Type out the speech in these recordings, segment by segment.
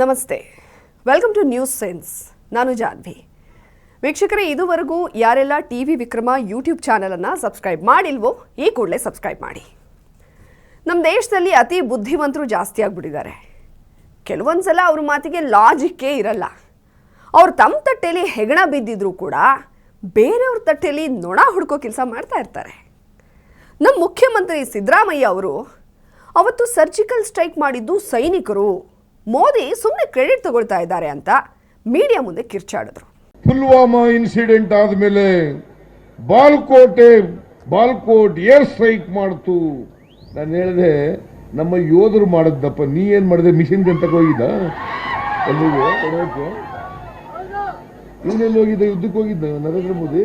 ನಮಸ್ತೆ. Welcome two news sense ನಾನು ಜಾನ್ವಿ. ವೀಕ್ಷಕರೇ, ಇದುವರೆಗೂ ಯಾರೆಲ್ಲ ಟಿ ವಿ ವಿಕ್ರಮ ಯೂಟ್ಯೂಬ್ ಚಾನಲನ್ನು ಸಬ್ಸ್ಕ್ರೈಬ್ ಮಾಡಿಲ್ವೋ, ಈ ಕೂಡಲೇ ಸಬ್ಸ್ಕ್ರೈಬ್ ಮಾಡಿ. ನಮ್ಮ ದೇಶದಲ್ಲಿ ಅತಿ ಬುದ್ಧಿವಂತರು ಜಾಸ್ತಿ ಆಗ್ಬಿಟ್ಟಿದ್ದಾರೆ. ಕೆಲವೊಂದು ಸಲ ಅವ್ರ ಮಾತಿಗೆ ಲಾಜಿಕ್ಕೇ ಇರಲ್ಲ. ಅವ್ರು ತಮ್ಮ ತಟ್ಟೆಯಲ್ಲಿ ಹೆಗಣ ಬಿದ್ದಿದ್ರು ಕೂಡ ಬೇರೆಯವ್ರ ತಟ್ಟೆಯಲ್ಲಿ ನೊಣ ಹುಡ್ಕೋ ಕೆಲಸ ಮಾಡ್ತಾ ಇರ್ತಾರೆ. ನಮ್ಮ ಮುಖ್ಯಮಂತ್ರಿ ಸಿದ್ದರಾಮಯ್ಯ ಅವರು ಅವತ್ತು ಸರ್ಜಿಕಲ್ ಸ್ಟ್ರೈಕ್ ಮಾಡಿದ್ದು ಸೈನಿಕರು. ಮೋದಿ ಸುಮ್ಮನೆ ಕ್ರೆಡಿಟ್ ತಗೊಳ್ತಾ ಇದ್ದಾರೆ ಅಂತ ಮೀಡಿಯಾ ಮುಂದೆ ಕಿರ್ಚಾಡಿದ್ರು. ಪುಲ್ವಾಮಾ ಇನ್ಸಿಡೆಂಟ್ ಆದಮೇಲೆ ಬಾಲ್ಕೋಟೆ ಬಾಲ್ಕೋಟ್ ಏರ್ ಸ್ಟ್ರೈಕ್ ಮಾಡ್ತು. ನಾನು ಹೇಳಿದೆ ನಮ್ಮ ಯೋಧರು ಮಾಡಿದ್ದಪ್ಪ ನೀ ಏನ್ ಮಾಡಿದೆ? ಮಿಷಿನ್ ಗಂಟಕ್ಕೆ ಹೋಗಿದ್ದ? ಎಲ್ಲಿಗೆ? ಹೋಗಿದ್ದ? ಯುದ್ಧಕ್ಕೆ ಹೋಗಿದ್ದ? ನರೇಂದ್ರ ಮೋದಿ?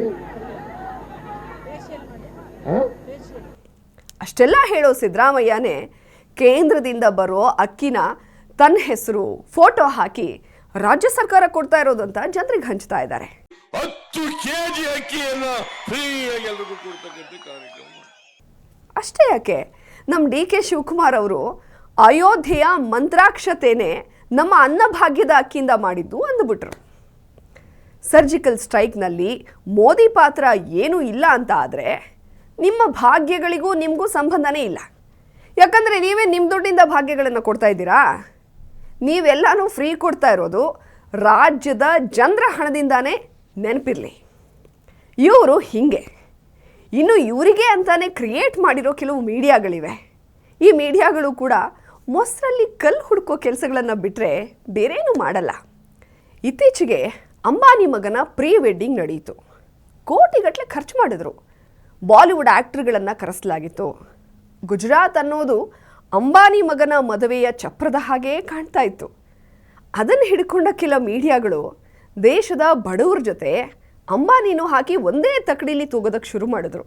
ಅಷ್ಟೆಲ್ಲ ಹೇಳೋ ಸಿದ್ದರಾಮಯ್ಯನೇ ಕೇಂದ್ರದಿಂದ ಬರೋ ಅಕ್ಕಿನ ತನ್ನ ಹೆಸರು ಫೋಟೋ ಹಾಕಿ ರಾಜ್ಯ ಸರ್ಕಾರ ಕೊಡ್ತಾ ಇರೋದು ಅಂತ ಜನರಿಗೆ ಹಂಚ್ತಾ ಇದ್ದಾರೆ. ಅಷ್ಟೇ ಯಾಕೆ? ನಮ್ಮ ಡಿ ಕೆ ಶಿವಕುಮಾರ್ ಅವರು ಅಯೋಧ್ಯೆಯ ಮಂತ್ರಾಕ್ಷತೆನೇ ನಮ್ಮ ಅನ್ನಭಾಗ್ಯದ ಅಕ್ಕಿಯಿಂದ ಮಾಡಿದ್ದು ಅಂದ್ಬಿಟ್ರು. ಸರ್ಜಿಕಲ್ ಸ್ಟ್ರೈಕ್ನಲ್ಲಿ ಮೋದಿ ಪಾತ್ರ ಏನೂ ಇಲ್ಲ ಅಂತ ಆದರೆ ನಿಮ್ಮ ಭಾಗ್ಯಗಳಿಗೂ ನಿಮಗೂ ಸಂಬಂಧನೇ ಇಲ್ಲ. ಯಾಕಂದರೆ ನೀವೇ ನಿಮ್ಮ ದುಡ್ಡಿಂದ ಭಾಗ್ಯಗಳನ್ನು ಕೊಡ್ತಾ ಇದ್ದೀರಾ? ನೀವೆಲ್ಲನೂ ಫ್ರೀ ಕೊಡ್ತಾ ಇರೋದು ರಾಜ್ಯದ ಜನರ ಹಣದಿಂದಾನೇ ನೆನಪಿರಲಿ. ಇವರು ಹೀಗೆ. ಇನ್ನು ಇವರಿಗೆ ಅಂತಲೇ ಕ್ರಿಯೇಟ್ ಮಾಡಿರೋ ಕೆಲವು ಮೀಡಿಯಾಗಳಿವೆ. ಈ ಮೀಡಿಯಾಗಳು ಕೂಡ ಮೊಸರಲ್ಲಿ ಕಲ್ಲು ಹುಡುಕೋ ಕೆಲಸಗಳನ್ನು ಬಿಟ್ಟರೆ ಬೇರೇನೂ ಮಾಡಲ್ಲ. ಇತ್ತೀಚೆಗೆ ಅಂಬಾನಿ ಮಗನ ಪ್ರೀ ವೆಡ್ಡಿಂಗ್ ನಡೆಯಿತು ಕೋಟಿಗಟ್ಟಲೆ ಖರ್ಚು ಮಾಡಿದ್ರು. ಬಾಲಿವುಡ್ ಆ್ಯಕ್ಟ್ರ್ಗಳನ್ನು ಕರೆಸಲಾಗಿತ್ತು. ಗುಜರಾತ್ ಅನ್ನೋದು ಅಂಬಾನಿ ಮಗನ ಮದುವೆಯ ಚಪ್ರದ ಹಾಗೇ ಕಾಣ್ತಾ ಇತ್ತು. ಅದನ್ನು ಹಿಡ್ಕೊಂಡ ಕೆಲ ಮೀಡಿಯಾಗಳು ದೇಶದ ಬಡವ್ರ ಜೊತೆ ಅಂಬಾನಿನೂ ಹಾಕಿ ಒಂದೇ ತಕಡಿಲಿ ತೂಗೋದಕ್ಕೆ ಶುರು ಮಾಡಿದ್ರು.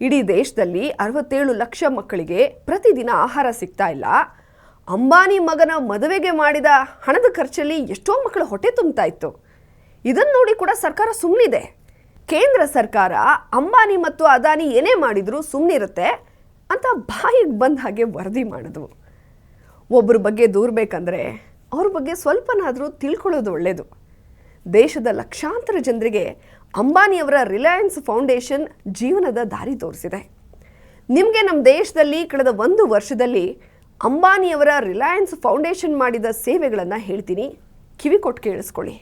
ಇಡೀ ದೇಶದಲ್ಲಿ ಅರವತ್ತೇಳು ಲಕ್ಷ ಮಕ್ಕಳಿಗೆ ಪ್ರತಿದಿನ ಆಹಾರ ಸಿಗ್ತಾ ಇಲ್ಲ. ಅಂಬಾನಿ ಮಗನ ಮದುವೆಗೆ ಮಾಡಿದ ಹಣದ ಖರ್ಚಲ್ಲಿ ಎಷ್ಟೋ ಮಕ್ಕಳು ಹೊಟ್ಟೆ ತುಂಬ್ತಾ ಇತ್ತು. ಇದನ್ನು ನೋಡಿ ಕೂಡ ಸರ್ಕಾರ ಸುಮ್ಮನಿದೆ ಕೇಂದ್ರ ಸರ್ಕಾರ ಅಂಬಾನಿ ಮತ್ತು ಅದಾನಿ ಏನೇ ಮಾಡಿದರೂ ಸುಮ್ಮನಿರುತ್ತೆ ಅಂತ ಬಾಯಿಗೆ ಬಂದ ಹಾಗೆ ವರದಿ ಮಾಡಿದ್ವು. ಒಬ್ಬರ ಬಗ್ಗೆ ದೂರಬೇಕಂದ್ರೆ ಅವ್ರ ಬಗ್ಗೆ ಸ್ವಲ್ಪನಾದರೂ ತಿಳ್ಕೊಳ್ಳೋದು ಒಳ್ಳೆಯದು ದೇಶದ ಲಕ್ಷಾಂತರ ಜನರಿಗೆ ಅಂಬಾನಿಯವರ ರಿಲಯನ್ಸ್ ಫೌಂಡೇಶನ್ ಜೀವನದ ದಾರಿ ತೋರಿಸಿದೆ. ನಿಮಗೆ ನಮ್ಮ ದೇಶದಲ್ಲಿ ಕಳೆದ ಒಂದು ವರ್ಷದಲ್ಲಿ ಅಂಬಾನಿಯವರ ರಿಲಯನ್ಸ್ ಫೌಂಡೇಶನ್ ಮಾಡಿದ ಸೇವೆಗಳನ್ನು ಹೇಳ್ತೀನಿ. ಕಿವಿ ಕೊಟ್ಟು ಕೇಳಿಸ್ಕೊಳ್ಳಿ.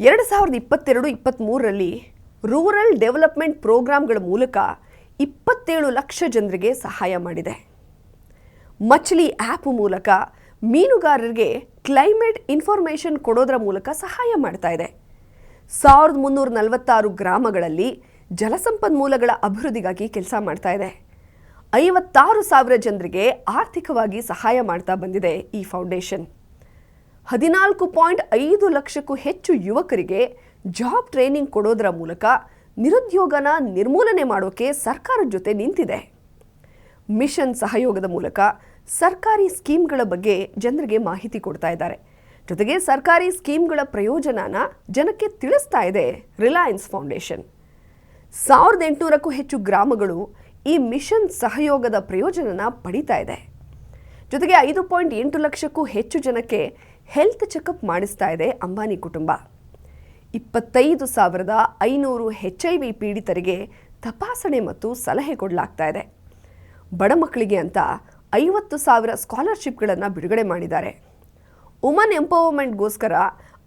ಎರಡು ಸಾವಿರದ ಇಪ್ಪತ್ತೆರಡು ಇಪ್ಪತ್ತ್ಮೂರರಲ್ಲಿ ರೂರಲ್ ಡೆವಲಪ್ಮೆಂಟ್ ಪ್ರೋಗ್ರಾಮ್ಗಳ ಮೂಲಕ ಇಪ್ಪತ್ತೇಳು ಲಕ್ಷ ಜನರಿಗೆ ಸಹಾಯ ಮಾಡಿದೆ. ಮಚ್ಲಿ ಆ್ಯಪ್ ಮೂಲಕ ಮೀನುಗಾರರಿಗೆ ಕ್ಲೈಮೇಟ್ ಇನ್ಫಾರ್ಮೇಷನ್ ಕೊಡೋದರ ಮೂಲಕ ಸಹಾಯ ಮಾಡ್ತಾ ಇದೆ. ಸಾವಿರದ ಮುನ್ನೂರ ನಲವತ್ತಾರು ಗ್ರಾಮಗಳಲ್ಲಿ ಜಲಸಂಪನ್ಮೂಲಗಳ ಅಭಿವೃದ್ಧಿಗಾಗಿ ಕೆಲಸ ಮಾಡ್ತಾ ಇದೆ. ಐವತ್ತಾರು ಸಾವಿರ ಜನರಿಗೆ ಆರ್ಥಿಕವಾಗಿ ಸಹಾಯ ಮಾಡ್ತಾ ಬಂದಿದೆ ಈ ಫೌಂಡೇಶನ್. ಹದಿನಾಲ್ಕು ಪಾಯಿಂಟ್ ಐದು ಲಕ್ಷಕ್ಕೂ ಹೆಚ್ಚು ಯುವಕರಿಗೆ ಜಾಬ್ ಟ್ರೈನಿಂಗ್ ಕೊಡೋದರ ಮೂಲಕ ನಿರುದ್ಯೋಗನ ನಿರ್ಮೂಲನೆ ಮಾಡೋಕೆ ಸರ್ಕಾರದ ಜೊತೆ ನಿಂತಿದೆ. ಮಿಷನ್ ಸಹಯೋಗದ ಮೂಲಕ ಸರ್ಕಾರಿ ಸ್ಕೀಮ್ಗಳ ಬಗ್ಗೆ ಜನರಿಗೆ ಮಾಹಿತಿ ಕೊಡ್ತಾ ಇದ್ದಾರೆ. ಜೊತೆಗೆ ಸರ್ಕಾರಿ ಸ್ಕೀಮ್ಗಳ ಪ್ರಯೋಜನನ ಜನಕ್ಕೆ ತಿಳಿಸ್ತಾ ಇದೆ ರಿಲಯನ್ಸ್ ಫೌಂಡೇಶನ್. ಸಾವಿರದ ಎಂಟುನೂರಕ್ಕೂ ಹೆಚ್ಚು ಗ್ರಾಮಗಳು ಈ ಮಿಷನ್ ಸಹಯೋಗದ ಪ್ರಯೋಜನನ ಪಡಿತಾ ಇದೆ. ಜೊತೆಗೆ ಐದು ಪಾಯಿಂಟ್ ಎಂಟು ಲಕ್ಷಕ್ಕೂ ಹೆಚ್ಚು ಜನಕ್ಕೆ ಹೆಲ್ತ್ ಚೆಕಪ್ ಮಾಡಿಸ್ತಾ ಇದೆ ಅಂಬಾನಿ ಕುಟುಂಬ. ಇಪ್ಪತ್ತೈದು ಸಾವಿರದ ಐನೂರು ಎಚ್ ಐ ವಿ ಪೀಡಿತರಿಗೆ ತಪಾಸಣೆ ಮತ್ತು ಸಲಹೆ ಕೊಡಲಾಗ್ತಾ ಇದೆ. ಬಡ ಮಕ್ಕಳಿಗೆ ಅಂತ ಐವತ್ತು ಸಾವಿರ ಸ್ಕಾಲರ್ಶಿಪ್ಗಳನ್ನು ಬಿಡುಗಡೆ ಮಾಡಿದ್ದಾರೆ. ವುಮನ್ ಎಂಪವರ್ಮೆಂಟ್ಗೋಸ್ಕರ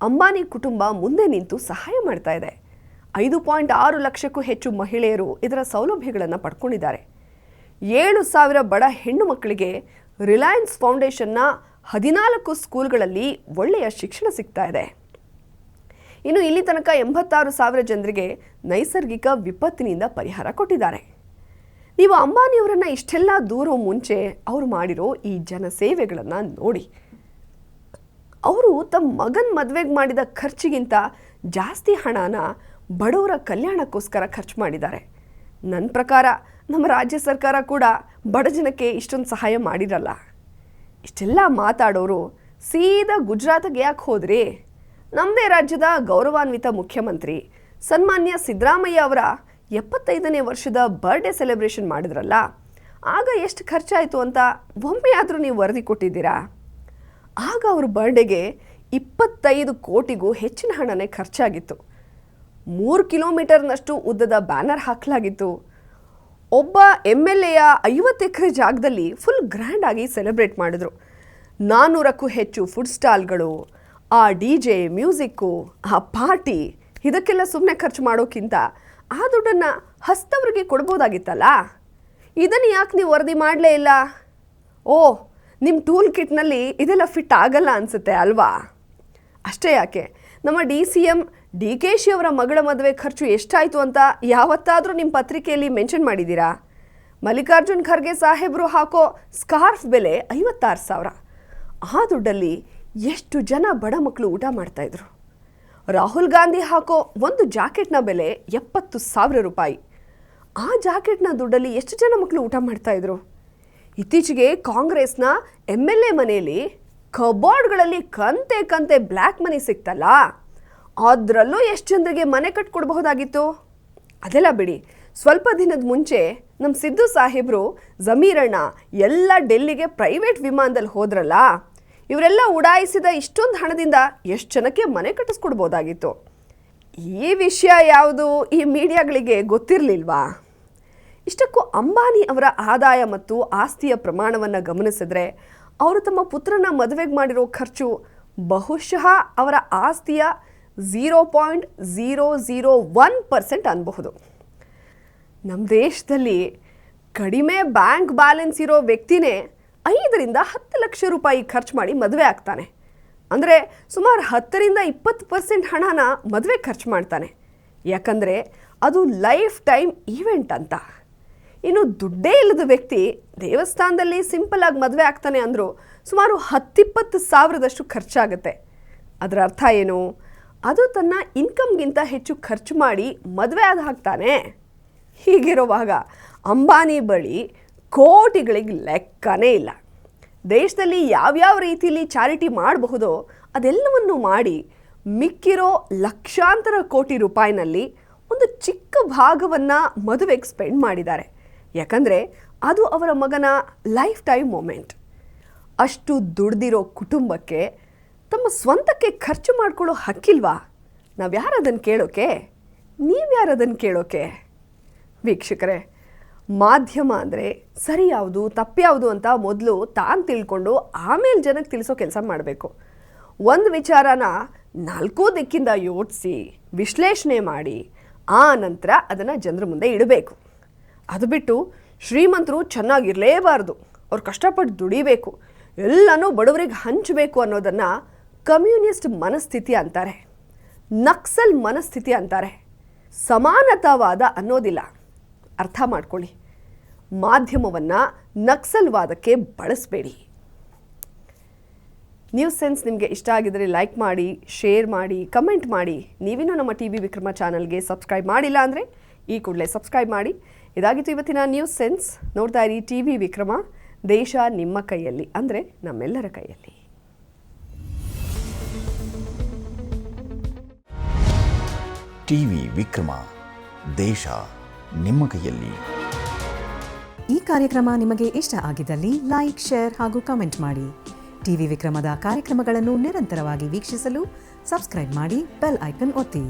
ಅಂಬಾನಿ ಕುಟುಂಬ ಮುಂದೆ ನಿಂತು ಸಹಾಯ ಮಾಡ್ತಾ ಇದೆ. ಐದು ಪಾಯಿಂಟ್ ಆರು ಲಕ್ಷಕ್ಕೂ ಹೆಚ್ಚು ಮಹಿಳೆಯರು ಇದರ ಸೌಲಭ್ಯಗಳನ್ನು ಪಡ್ಕೊಂಡಿದ್ದಾರೆ. ಏಳು ಸಾವಿರ ಬಡ ಹೆಣ್ಣು ಮಕ್ಕಳಿಗೆ ರಿಲಯನ್ಸ್ ಫೌಂಡೇಶನ್ನ ಹದಿನಾಲ್ಕು ಸ್ಕೂಲ್ಗಳಲ್ಲಿ ಒಳ್ಳೆಯ ಶಿಕ್ಷಣ ಸಿಗ್ತಾ ಇದೆ. ಇನ್ನು ಇಲ್ಲಿ ತನಕ ಎಂಬತ್ತಾರು ಸಾವಿರ ಜನರಿಗೆ ನೈಸರ್ಗಿಕ ವಿಪತ್ತಿನಿಂದ ಪರಿಹಾರ ಕೊಟ್ಟಿದ್ದಾರೆ. ನೀವು ಅಂಬಾನಿಯವರನ್ನು ಇಷ್ಟೆಲ್ಲ ದೂರ ಮುಂಚೆ ಅವರು ಮಾಡಿರೋ ಈ ಜನಸೇವೆಗಳನ್ನು ನೋಡಿ. ಅವರು ತಮ್ಮ ಮಗನ ಮದುವೆಗೆ ಮಾಡಿದ ಖರ್ಚಿಗಿಂತ ಜಾಸ್ತಿ ಹಣನ ಬಡವರ ಕಲ್ಯಾಣಕ್ಕೋಸ್ಕರ ಖರ್ಚು ಮಾಡಿದ್ದಾರೆ. ನನ್ನ ಪ್ರಕಾರ ನಮ್ಮ ರಾಜ್ಯ ಸರ್ಕಾರ ಕೂಡ ಬಡ ಜನಕ್ಕೆ ಇಷ್ಟೊಂದು ಸಹಾಯ ಮಾಡಿರಲ್ಲ. ಇಷ್ಟೆಲ್ಲ ಮಾತಾಡೋರು ಸೀದಾ ಗುಜರಾತ್ಗೆ ಯಾಕೆ ಹೋದ್ರಿ? ನಮ್ಮದೇ ರಾಜ್ಯದ ಗೌರವಾನ್ವಿತ ಮುಖ್ಯಮಂತ್ರಿ ಸನ್ಮಾನ್ಯ ಸಿದ್ದರಾಮಯ್ಯ ಅವರ ಎಪ್ಪತ್ತೈದನೇ ವರ್ಷದ ಬರ್ಡೇ ಸೆಲೆಬ್ರೇಷನ್ ಮಾಡಿದ್ರಲ್ಲ, ಆಗ ಎಷ್ಟು ಖರ್ಚಾಯಿತು ಅಂತ ಒಮ್ಮೆ ಆದರೂ ನೀವು ವರದಿ ಕೊಟ್ಟಿದ್ದೀರಾ? ಆಗ ಅವ್ರ ಬರ್ಡೇಗೆ ಇಪ್ಪತ್ತೈದು ಕೋಟಿಗೂ ಹೆಚ್ಚಿನ ಹಣನೇ ಖರ್ಚಾಗಿತ್ತು. ಮೂರು ಕಿಲೋಮೀಟರ್ನಷ್ಟು ಉದ್ದದ ಬ್ಯಾನರ್ ಹಾಕಲಾಗಿತ್ತು. ಒಬ್ಬ ಎಂ ಎಲ್ ಎಯ ಐವತ್ತು ಎಕರೆ ಜಾಗದಲ್ಲಿ ಫುಲ್ ಗ್ರ್ಯಾಂಡ್ ಆಗಿ ಸೆಲೆಬ್ರೇಟ್ ಮಾಡಿದ್ರು. ನಾನ್ನೂರಕ್ಕೂ ಹೆಚ್ಚು ಫುಡ್ ಸ್ಟಾಲ್ಗಳು ಆ ಡಿ ಜೆ ಮ್ಯೂಸಿಕ್ಕು, ಆ ಪಾರ್ಟಿ, ಇದಕ್ಕೆಲ್ಲ ಸುಮ್ಮನೆ ಖರ್ಚು ಮಾಡೋಕ್ಕಿಂತ ಆ ದುಡ್ಡನ್ನು ಹಸ್ತವ್ರಿಗೆ ಕೊಡ್ಬೋದಾಗಿತ್ತಲ್ಲ? ಇದನ್ನು ಯಾಕೆ ನೀವು ವರದಿ ಮಾಡಲೇ ಇಲ್ಲ? ಓ ನಿಮ್ಮ ಟೂಲ್ ಕಿಟ್ನಲ್ಲಿ ಇದೆಲ್ಲ ಫಿಟ್ ಆಗಲ್ಲ ಅನಿಸುತ್ತೆ ಅಲ್ವಾ? ಅಷ್ಟೇ ಯಾಕೆ? ನಮ್ಮ D C M D K Shi ಅವರ ಮಗಳ ಮದುವೆ ಖರ್ಚು ಎಷ್ಟಾಯಿತು ಅಂತ ಯಾವತ್ತಾದರೂ ನಿಮ್ಮ ಪತ್ರಿಕೆಯಲ್ಲಿ ಮೆನ್ಷನ್ ಮಾಡಿದ್ದೀರಾ? ಮಲ್ಲಿಕಾರ್ಜುನ್ ಖರ್ಗೆ ಸಾಹೇಬರು ಹಾಕೋ ಸ್ಕಾರ್ಫ್ ಬೆಲೆ ಐವತ್ತಾರು ಸಾವಿರ. ಆ ದುಡ್ಡಲ್ಲಿ ಎಷ್ಟು ಜನ ಬಡ ಮಕ್ಕಳು ಊಟ ಮಾಡ್ತಾಯಿದ್ರು ರಾಹುಲ್ ಗಾಂಧಿ ಹಾಕೋ ಒಂದು ಜಾಕೆಟ್ನ ಬೆಲೆ ಎಪ್ಪತ್ತು ಸಾವಿರ ರೂಪಾಯಿ. ಆ ಜಾಕೆಟ್ನ ದುಡ್ಡಲ್ಲಿ ಎಷ್ಟು ಜನ ಮಕ್ಕಳು ಊಟ ಮಾಡ್ತಾಯಿದ್ರು ಇತ್ತೀಚೆಗೆ ಕಾಂಗ್ರೆಸ್ನ ಎಂ ಎಲ್ ಎ ಮನೆಯಲ್ಲಿ ಕಬೋರ್ಡ್ಗಳಲ್ಲಿ ಕಂತೆ ಕಂತೆ ಬ್ಲ್ಯಾಕ್ ಮನಿ ಸಿಕ್ತಲ್ಲ, ಅದರಲ್ಲೂ ಎಷ್ಟು ಜನರಿಗೆ ಮನೆ ಕಟ್ಕೊಡ್ಬಹುದಾಗಿತ್ತು? ಅದೆಲ್ಲ ಬಿಡಿ. ಸ್ವಲ್ಪ ದಿನದ ಮುಂಚೆ ನಮ್ಮ ಸಿದ್ದು ಸಾಹೇಬರು ಜಮೀರಣ್ಣ ಎಲ್ಲ ಡೆಲ್ಲಿಗೆ ಪ್ರೈವೇಟ್ ವಿಮಾನದಲ್ಲಿ ಹೋದ್ರಲ್ಲ ಇವರೆಲ್ಲ ಉಡಾಯಿಸಿದ ಇಷ್ಟೊಂದು ಹಣದಿಂದ ಎಷ್ಟು ಜನಕ್ಕೆ ಮನೆ ಕಟ್ಟಿಸ್ಕೊಡ್ಬೋದಾಗಿತ್ತು? ಈ ವಿಷಯ ಯಾವುದು ಈ ಮೀಡಿಯಾಗಳಿಗೆ ಗೊತ್ತಿರಲಿಲ್ವಾ? ಇಷ್ಟಕ್ಕೂ ಅಂಬಾನಿ ಅವರ ಆದಾಯ ಮತ್ತು ಆಸ್ತಿಯ ಪ್ರಮಾಣವನ್ನು ಗಮನಿಸಿದ್ರೆ ಅವರು ತಮ್ಮ ಪುತ್ರನ ಮದುವೆಗೆ ಮಾಡಿರೋ ಖರ್ಚು ಬಹುಶಃ ಅವರ ಆಸ್ತಿಯ zero point zero zero one percent ಅನ್ಬಹುದು. ನಮ್ಮ ದೇಶದಲ್ಲಿ ಕಡಿಮೆ ಬ್ಯಾಂಕ್ ಬ್ಯಾಲೆನ್ಸ್ ಇರೋ ವ್ಯಕ್ತಿನೇ ಐದರಿಂದ ಹತ್ತು ಲಕ್ಷ ರೂಪಾಯಿ ಖರ್ಚು ಮಾಡಿ ಮದುವೆ ಆಗ್ತಾನೆ. ಅಂದರೆ ಸುಮಾರು ಹತ್ತರಿಂದ ಇಪ್ಪತ್ತು ಪರ್ಸೆಂಟ್ ಹಣನ ಮದುವೆ ಖರ್ಚು ಮಾಡ್ತಾನೆ. ಯಾಕಂದರೆ ಅದು ಲೈಫ್ ಟೈಮ್ ಈವೆಂಟ್ ಅಂತ. ಇನ್ನು ದುಡ್ಡೇ ಇಲ್ಲದ ವ್ಯಕ್ತಿ ದೇವಸ್ಥಾನದಲ್ಲಿ ಸಿಂಪಲ್ ಆಗಿ ಮದುವೆ ಆಗ್ತಾನೆ ಅಂದರೂ ಸುಮಾರು ಹತ್ತಿಪ್ಪತ್ತು ಸಾವಿರದಷ್ಟು ಖರ್ಚಾಗುತ್ತೆ. ಅದರ ಅರ್ಥ ಏನು? ಅದು ತನ್ನ ಇನ್ಕಮ್ಗಿಂತ ಹೆಚ್ಚು ಖರ್ಚು ಮಾಡಿ ಮದುವೆ ಆದ ಹಾಕ್ತಾನೆ ಹೀಗಿರುವಾಗ ಅಂಬಾನಿ ಬಳಿ ಕೋಟಿಗಳಿಗೆ ಲೆಕ್ಕನೇ ಇಲ್ಲ. ದೇಶದಲ್ಲಿ ಯಾವ್ಯಾವ ರೀತಿಯಲ್ಲಿ ಚಾರಿಟಿ ಮಾಡಬಹುದೋ ಅದೆಲ್ಲವನ್ನು ಮಾಡಿ ಮಿಕ್ಕಿರೋ ಲಕ್ಷಾಂತರ ಕೋಟಿ ರೂಪಾಯಿನಲ್ಲಿ ಒಂದು ಚಿಕ್ಕ ಭಾಗವನ್ನು ಮದುವೆಗೆ ಸ್ಪೆಂಡ್ ಮಾಡಿದ್ದಾರೆ. ಯಾಕಂದರೆ ಅದು ಅವರ ಮಗನ ಲೈಫ್ ಟೈಮ್ ಮೂಮೆಂಟ್. ಅಷ್ಟು ದುಡ್ದಿರೋ ಕುಟುಂಬಕ್ಕೆ ತಮ್ಮ ಸ್ವಂತಕ್ಕೆ ಖರ್ಚು ಮಾಡ್ಕೊಳ್ಳೋ ಹಕ್ಕಿಲ್ವಾ? ನಾವು ಯಾರದನ್ನು ಕೇಳೋಕೆ? ನೀವ್ಯಾರದನ್ನು ಕೇಳೋಕೆ? ವೀಕ್ಷಕರೇ ಮಾಧ್ಯಮ ಅಂದರೆ ಸರಿ ಯಾವುದು ತಪ್ಪ್ಯಾವುದು ಅಂತ ಮೊದಲು ತಾನು ತಿಳ್ಕೊಂಡು ಆಮೇಲೆ ಜನಕ್ಕೆ ತಿಳಿಸೋ ಕೆಲಸ ಮಾಡಬೇಕು. ಒಂದು ವಿಚಾರನ ನಾಲ್ಕೂ ದಿಕ್ಕಿಂದ ಯೋಚಿಸಿ, ವಿಶ್ಲೇಷಣೆ ಮಾಡಿ, ಆ ನಂತರ ಅದನ್ನು ಜನರ ಮುಂದೆ ಇಡಬೇಕು. ಅದು ಬಿಟ್ಟು ಶ್ರೀಮಂತರು ಚೆನ್ನಾಗಿರಲೇಬಾರ್ದು, ಅವ್ರು ಕಷ್ಟಪಟ್ಟು ದುಡಿಬೇಕು, ಎಲ್ಲನೂ ಬಡವರಿಗೆ ಹಂಚಬೇಕು ಅನ್ನೋದನ್ನು ಕಮ್ಯುನಿಸ್ಟ್ ಮನಸ್ಥಿತಿ ಅಂತಾರೆ. ನಕ್ಸಲ್ ಮನಸ್ಥಿತಿ ಅಂತಾರೆ. ಸಮಾನತಾವಾದ ಅನ್ನೋದಿಲ್ಲ. ಅರ್ಥ ಮಾಡ್ಕೊಳ್ಳಿ. ಮಾಧ್ಯಮವನ್ನು ನಕ್ಸಲ್ವಾದಕ್ಕೆ ಬಳಸಬೇಡಿ. ನ್ಯೂಸ್ ಸೆನ್ಸ್ ನಿಮಗೆ ಇಷ್ಟ ಆಗಿದ್ದರೆ ಲೈಕ್ ಮಾಡಿ ಶೇರ್ ಮಾಡಿ ಕಮೆಂಟ್ ಮಾಡಿ. ನೀವಿನ್ನೂ ನಮ್ಮ ಟಿ ವಿ ವಿಕ್ರಮ ಚಾನಲ್ಗೆ ಸಬ್ಸ್ಕ್ರೈಬ್ ಮಾಡಿಲ್ಲ ಅಂದರೆ ಈ ಕೂಡಲೇ ಸಬ್ಸ್ಕ್ರೈಬ್ ಮಾಡಿ. ಇದಾಗಿತ್ತು ಇವತ್ತಿನ ನ್ಯೂಸ್ ಸೆನ್ಸ್ ನೋಡ್ತಾ ಇರಿ ಟಿ ವಿ ವಿಕ್ರಮ, ದೇಶ ನಿಮ್ಮ ಕೈಯಲ್ಲಿ ಅಂದರೆ ನಮ್ಮೆಲ್ಲರ ಕೈಯಲ್ಲಿ. ಟಿವಿ ವಿಕ್ರಮ, ದೇಶ ನಿಮ್ಮ ಕೈಯಲ್ಲಿ. ಈ ಕಾರ್ಯಕ್ರಮ ನಿಮಗೆ ಇಷ್ಟ ಆಗಿದ್ದಲ್ಲಿ ಲೈಕ್, ಶೇರ್ ಹಾಗೂ ಕಾಮೆಂಟ್ ಮಾಡಿ. ಟಿವಿ ವಿಕ್ರಮದ ಕಾರ್ಯಕ್ರಮಗಳನ್ನು ನಿರಂತರವಾಗಿ ವೀಕ್ಷಿಸಲು ಸಬ್ಸ್ಕ್ರೈಬ್ ಮಾಡಿ ಬೆಲ್ ಐಕನ್ ಒತ್ತಿ.